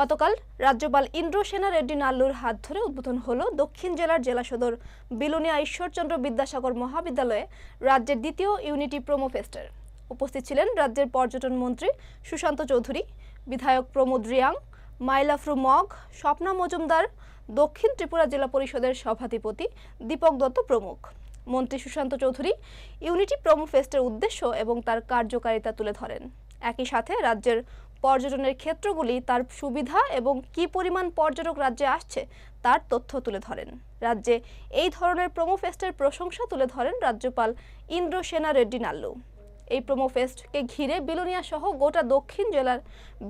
গতকাল রাজ্যপাল ইন্দ্র সেনা রেড্ডি নাল্লুর হাত ধরে উদ্বোধন হল দক্ষিণ জেলার জেলা সদর বিলোনিয়া ঈশ্বরচন্দ্র বিদ্যাসাগর মহাবিদ্যালয়ে রাজ্যের দ্বিতীয় ইউনিটি প্রোমো ফেস্টের। উপস্থিত ছিলেন রাজ্যের পর্যটন মন্ত্রী সুশান্ত চৌধুরী, বিধায়ক প্রমোদ রিয়াং, মাইলাফরু মগ, স্বপ্না মজুমদার, দক্ষিণ ত্রিপুরা জেলা পরিষদের সভাধিপতি দীপক দত্ত প্রমুখ। মন্ত্রী সুশান্ত চৌধুরী ইউনিটি প্রোমো ফেস্টের উদ্দেশ্য এবং তার কার্যকারিতা তুলে ধরেন। একই সাথে রাজ্যের পর্যটনের ক্ষেত্রগুলি, তার সুবিধা এবং কি পরিমাণ পর্যটক রাজ্যে আসছে, তার তথ্য তুলে ধরেন। রাজ্যে এই ধরনের প্রোমো ফেস্টের প্রশংসা তুলে ধরেন রাজ্যপাল ইন্দ্র সেনা রেড্ডি নাল্লু। এই প্রোমো ফেস্টকে ঘিরে বিলোনিয়া সহ গোটা দক্ষিণ জেলার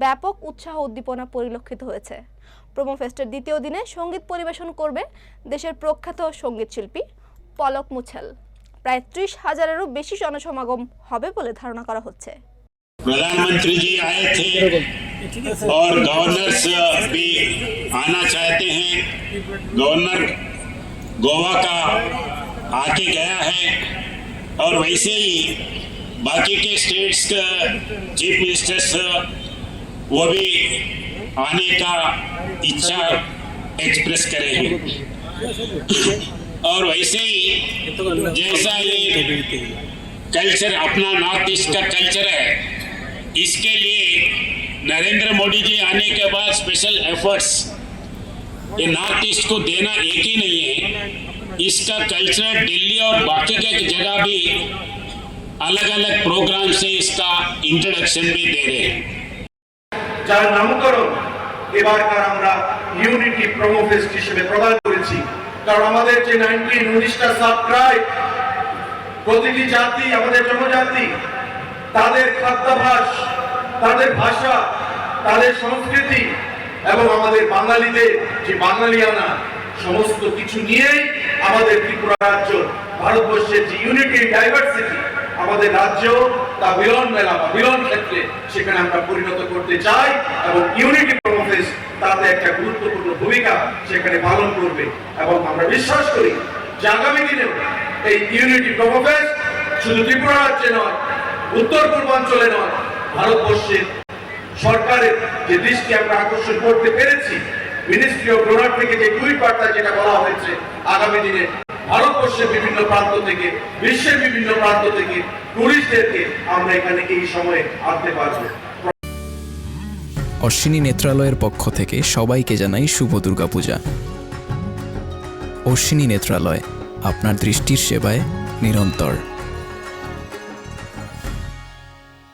ব্যাপক উৎসাহ উদ্দীপনা পরিলক্ষিত হয়েছে। প্রোমো ফেস্টের দ্বিতীয় দিনে সংগীত পরিবেশন করবে দেশের প্রখ্যাত সংগীত শিল্পী পলক মুছেল। প্রায় ত্রিশ হাজারেরও বেশি জনসমাগম হবে বলে ধারণা করা হচ্ছে। प्रधानमंत्री जी आए थे और गवर्नर्स भी आना चाहते हैं। गवर्नर गोवा का आके गया है और वैसे ही बाकी के स्टेट्स का चीफ मिनिस्टर्स, वो भी आने का इच्छा एक्सप्रेस करेंगे और वैसे ही जैसा ये कल्चर, अपना नॉर्थ ईस्ट का कल्चर है इसके लिए नरेंद्र मोदी जी आने के बाद स्पेशल एफर्ट्स ये नॉर्थ ईस्ट को देना एक ही नहीं है इसका कल्चर दिल्ली और बाकी के जगह भी अलग अलग प्रोग्राम से इसका इंट्रोडक्शन भी दे रहे हैं যার নামকরণ এবারকার আমরা ইউনিটি প্রোমো ফেস্ট হিসেবে প্রদান করেছি কারণ আমাদের যে নাইনটিন উনিশটা সাবট্রাইব প্রতিটি জাতি আমাদের জনজাতি তাদের খাদ্যাভাস, তাদের ভাষা, তাদের সংস্কৃতি এবং আমাদের বাঙালিদের যে বাঙালিয়ানা, সমস্ত কিছু নিয়েই আমাদের ত্রিপুরা রাজ্য, ভারতবর্ষের যে ইউনিটি ডাইভার্সিটি আমাদের রাজ্য তা মিলন মেলা বা মিলন ক্ষেত্রে সেখানে আমরা পরিণত করতে চাই এবং ইউনিটি প্রমোফেস তাতে একটা গুরুত্বপূর্ণ ভূমিকা সেখানে পালন করবে এবং আমরা বিশ্বাস করি যে আগামী দিনেও এই ইউনিটি প্রমোফেস শুধু ত্রিপুরা রাজ্যে নয় উত্তর পূর্বাঞ্চলে নয় ভারতবর্ষের সরকারের যে দৃষ্টি আমরা আকর্ষণ করতে পেরেছি মিনিস্ট্রি অফ ডোনার থেকে যে টুইট বার্তা যেটা বলা হয়েছে, আগামী দিনে ভারতবর্ষের বিভিন্ন প্রান্ত থেকে, বিশ্বের বিভিন্ন প্রান্ত থেকে টুরিস্টদেরকে আমরা এখানে এই সময়ে আনতে পারব। অশ্বিনী নেত্রালয়ের পক্ষ থেকে সবাইকে জানাই শুভ দুর্গাপূজা। অশ্বিনী নেত্রালয়, আপনার দৃষ্টির সেবায় নিরন্তর।